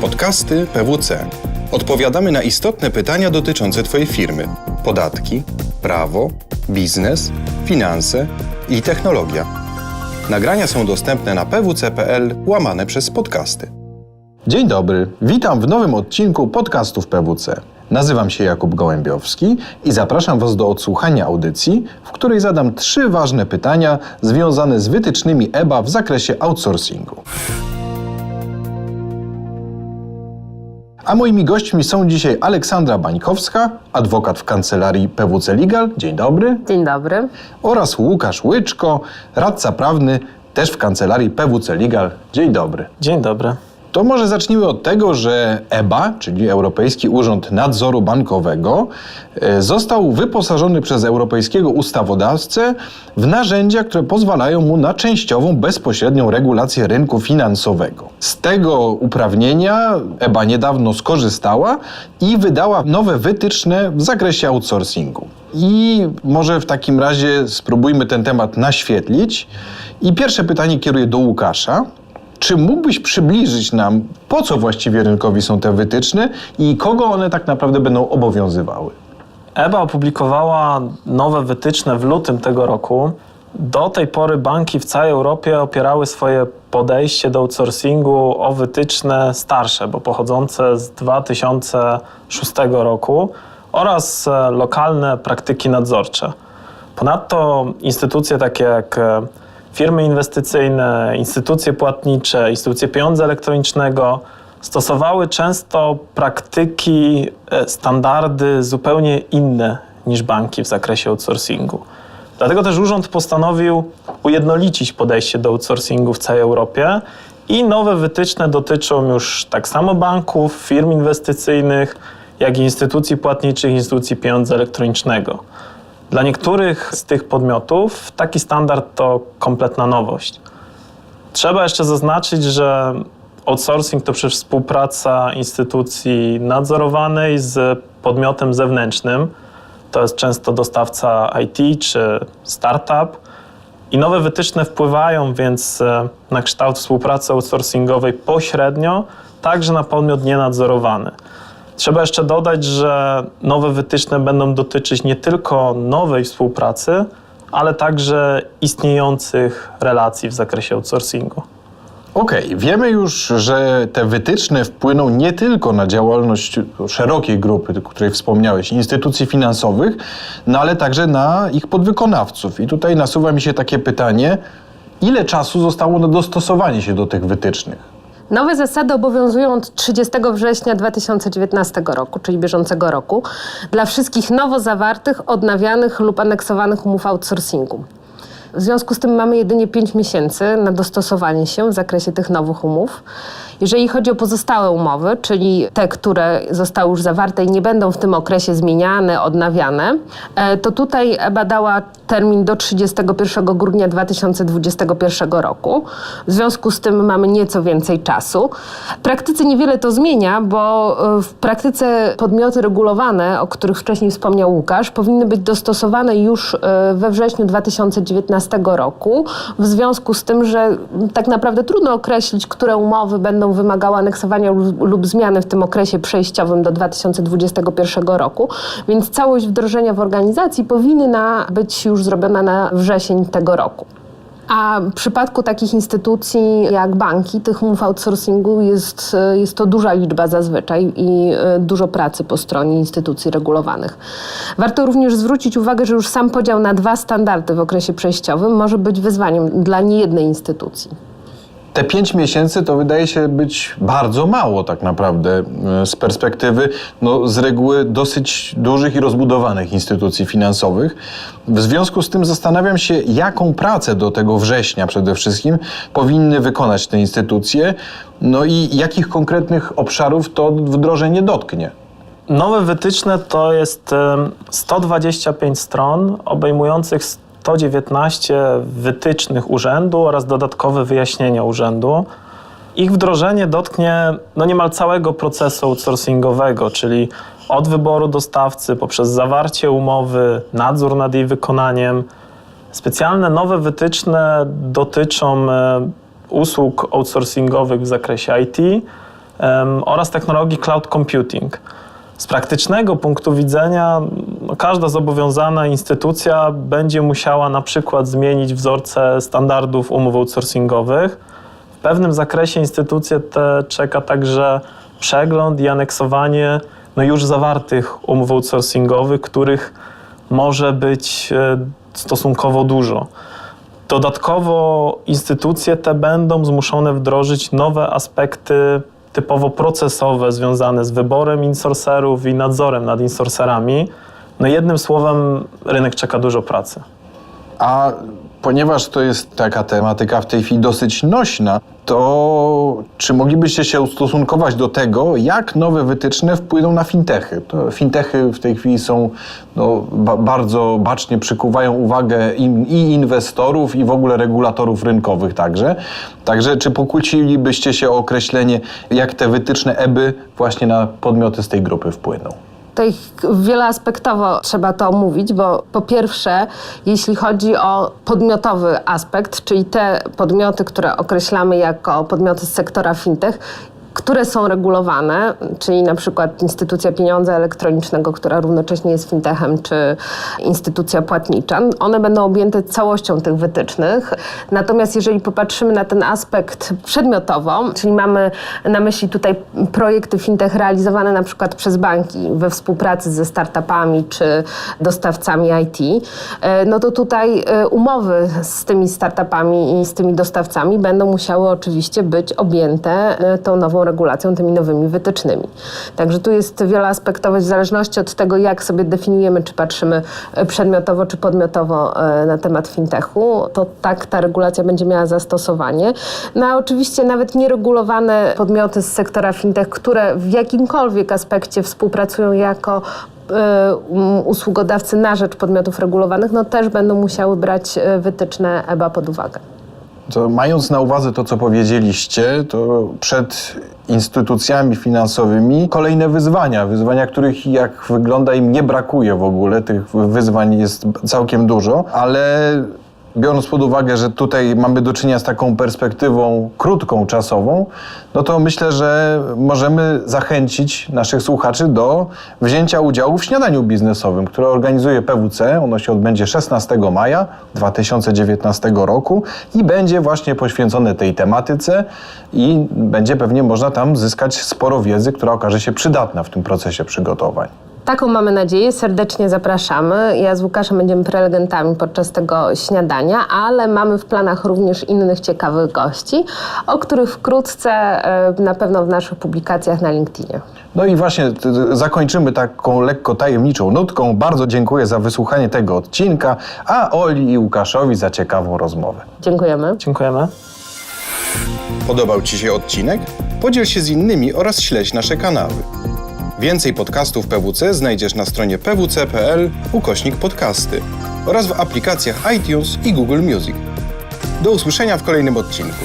Podcasty PWC. Odpowiadamy na istotne pytania dotyczące Twojej firmy: podatki, prawo, biznes, finanse i technologia. Nagrania są dostępne na pwc.pl łamane przez podcasty. Dzień dobry, witam w nowym odcinku podcastów PWC. Nazywam się Jakub Gołębiowski i zapraszam Was do odsłuchania audycji, w której zadam trzy ważne pytania związane z wytycznymi EBA w zakresie outsourcingu. A moimi gośćmi są dzisiaj Aleksandra Bańkowska, adwokat w kancelarii PWC Legal. Dzień dobry. Dzień dobry. Oraz Łukasz Łyczko, radca prawny też w kancelarii PWC Legal. Dzień dobry. Dzień dobry. To może zacznijmy od tego, że EBA, czyli Europejski Urząd Nadzoru Bankowego, e, został wyposażony przez europejskiego ustawodawcę w narzędzia, które pozwalają mu na częściową, bezpośrednią regulację rynku finansowego. Z tego uprawnienia EBA niedawno skorzystała i wydała nowe wytyczne w zakresie outsourcingu. I może w takim razie spróbujmy ten temat naświetlić. I pierwsze pytanie kieruję do Łukasza. Czy mógłbyś przybliżyć nam, po co właściwie rynkowi są te wytyczne i kogo one tak naprawdę będą obowiązywały? EBA opublikowała nowe wytyczne w lutym tego roku. Do tej pory banki w całej Europie opierały swoje podejście do outsourcingu o wytyczne starsze, bo pochodzące z 2006 roku oraz e, lokalne praktyki nadzorcze. Ponadto instytucje takie jak e, firmy inwestycyjne, instytucje płatnicze, instytucje pieniądza elektronicznego stosowały często praktyki, e, standardy zupełnie inne niż banki w zakresie outsourcingu. Dlatego też urząd postanowił ujednolicić podejście do outsourcingu w całej Europie i nowe wytyczne dotyczą już tak samo banków, firm inwestycyjnych, jak i instytucji płatniczych, instytucji pieniądza elektronicznego. Dla niektórych z tych podmiotów taki standard to kompletna nowość. Trzeba jeszcze zaznaczyć, że outsourcing to przecież współpraca instytucji nadzorowanej z podmiotem zewnętrznym. To jest często dostawca IT czy startup. I nowe wytyczne wpływają więc e, na kształt współpracy outsourcingowej pośrednio, także na podmiot nienadzorowany. Trzeba jeszcze dodać, że nowe wytyczne będą dotyczyć nie tylko nowej współpracy, ale także istniejących relacji w zakresie outsourcingu. Okej, wiemy już, że te wytyczne wpłyną nie tylko na działalność szerokiej grupy, o której wspomniałeś, instytucji finansowych, no ale także na ich podwykonawców. I tutaj nasuwa mi się takie pytanie, ile czasu zostało na dostosowanie się do tych wytycznych? Nowe zasady obowiązują od 30 września 2019 roku, czyli bieżącego roku, dla wszystkich nowo zawartych, odnawianych lub aneksowanych umów outsourcingu. W związku z tym mamy jedynie 5 miesięcy na dostosowanie się w zakresie tych nowych umów. Jeżeli chodzi o pozostałe umowy, czyli te, które zostały już zawarte i nie będą w tym okresie zmieniane, odnawiane, e, to tutaj EBA dała termin do 31 grudnia 2021 roku. W związku z tym mamy nieco więcej czasu. W praktyce niewiele to zmienia, bo e, w praktyce podmioty regulowane, o których wcześniej wspomniał Łukasz, powinny być dostosowane już e, we wrześniu 2019 roku, w związku z tym, że tak naprawdę trudno określić, które umowy będą wymagały aneksowania lub, lub zmiany w tym okresie przejściowym do 2021 roku, więc całość wdrożenia w organizacji powinna być już zrobiona na wrzesień tego roku. A w przypadku takich instytucji jak banki, tych umów outsourcingu jest, jest to duża liczba zazwyczaj i e, dużo pracy po stronie instytucji regulowanych. Warto również zwrócić uwagę, że już sam podział na dwa standardy w okresie przejściowym może być wyzwaniem dla niejednej instytucji. Te pięć miesięcy to wydaje się być bardzo mało tak naprawdę e, z perspektywy no, z reguły dosyć dużych i rozbudowanych instytucji finansowych. W związku z tym zastanawiam się, jaką pracę do tego września przede wszystkim powinny wykonać te instytucje, no i jakich konkretnych obszarów to wdrożenie dotknie. Nowe wytyczne to jest em, 125 stron obejmujących 119 wytycznych urzędu oraz dodatkowe wyjaśnienia urzędu. Ich wdrożenie dotknie no niemal całego procesu outsourcingowego, czyli od wyboru dostawcy poprzez zawarcie umowy, nadzór nad jej wykonaniem. Specjalne nowe wytyczne dotyczą e, usług outsourcingowych w zakresie IT, oraz technologii cloud computing. Z praktycznego punktu widzenia no, każda zobowiązana instytucja będzie musiała na przykład zmienić wzorce standardów umów outsourcingowych. W pewnym zakresie instytucje te czeka także przegląd i aneksowanie no, już zawartych umów outsourcingowych, których może być e, stosunkowo dużo. Dodatkowo instytucje te będą zmuszone wdrożyć nowe aspekty typowo procesowe związane z wyborem insourcerów i nadzorem nad insourcerami. No jednym słowem rynek czeka dużo pracy. A ponieważ to jest taka tematyka w tej chwili dosyć nośna, to czy moglibyście się ustosunkować do tego, jak nowe wytyczne wpłyną na fintechy? To fintechy w tej chwili są no, ba bardzo bacznie przykuwają uwagę i inwestorów, i w ogóle regulatorów rynkowych także. Także czy pokłócilibyście się o określenie, jak te wytyczne EBY właśnie na podmioty z tej grupy wpłyną? Tutaj wieloaspektowo trzeba to omówić, bo po pierwsze, jeśli chodzi o podmiotowy aspekt, czyli te podmioty, które określamy jako podmioty z sektora fintech, które są regulowane, czyli na przykład instytucja pieniądza elektronicznego, która równocześnie jest fintechem, czy instytucja płatnicza, one będą objęte całością tych wytycznych. Natomiast jeżeli popatrzymy na ten aspekt przedmiotowo, czyli mamy na myśli tutaj projekty fintech realizowane na przykład przez banki we współpracy ze startupami czy dostawcami IT, e, no to tutaj e, umowy z tymi startupami i z tymi dostawcami będą musiały oczywiście być objęte e, tą nową regulacją, tymi nowymi wytycznymi. Także tu jest wieloaspektowość w zależności od tego, jak sobie definiujemy, czy patrzymy e, przedmiotowo, czy podmiotowo e, na temat fintechu, to tak ta regulacja będzie miała zastosowanie. No a oczywiście nawet nieregulowane podmioty z sektora fintech, które w jakimkolwiek aspekcie współpracują jako e, usługodawcy na rzecz podmiotów regulowanych, no też będą musiały brać wytyczne EBA pod uwagę. To mając na uwadze to, co powiedzieliście, to przed instytucjami finansowymi kolejne wyzwania. Wyzwania, których jak wygląda im nie brakuje w ogóle. Tych wyzwań jest całkiem dużo, ale biorąc pod uwagę, że tutaj mamy do czynienia z taką perspektywą krótką czasową, no to myślę, że możemy zachęcić naszych słuchaczy do wzięcia udziału w śniadaniu biznesowym, które organizuje PWC. Ono się odbędzie 16 maja 2019 roku i będzie właśnie poświęcone tej tematyce i będzie pewnie można tam zyskać sporo wiedzy, która okaże się przydatna w tym procesie przygotowań. Taką mamy nadzieję, serdecznie zapraszamy. Ja z Łukaszem będziemy prelegentami podczas tego śniadania, ale mamy w planach również innych ciekawych gości, o których wkrótce e, na pewno w naszych publikacjach na LinkedInie. No i właśnie zakończymy taką lekko tajemniczą nutką. Bardzo dziękuję za wysłuchanie tego odcinka, a Oli i Łukaszowi za ciekawą rozmowę. Dziękujemy. Dziękujemy. Podobał Ci się odcinek? Podziel się z innymi oraz śledź nasze kanały. Więcej podcastów PWC znajdziesz na stronie pwc.pl ukośnik podcasty oraz w aplikacjach iTunes i Google Music. Do usłyszenia w kolejnym odcinku.